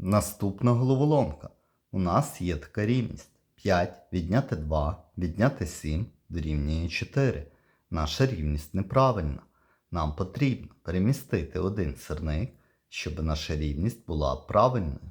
Наступна головоломка. У нас є така рівність. 5 відняти 2, відняти 7 дорівнює 4. Наша рівність неправильна. Нам потрібно перемістити один сирник, щоб наша рівність була правильною.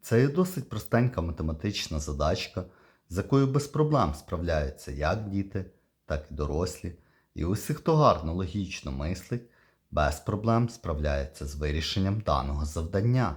Це є досить простенька математична задачка, з якою без проблем справляються як діти, так і дорослі. І усі, хто гарно логічно мислить, без проблем справляється з вирішенням даного завдання.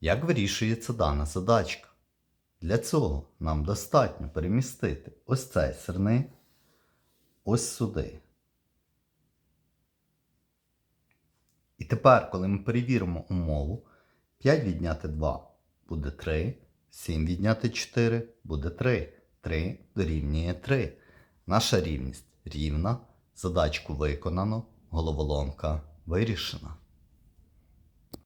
Як вирішується дана задачка? Для цього нам достатньо перемістити ось цей сирник ось сюди. І тепер, коли ми перевіримо умову, 5 відняти 2 буде 3, 7 відняти 4 буде 3. 3 дорівнює 3. Наша рівність рівна, задачку виконано, головоломка вирішена.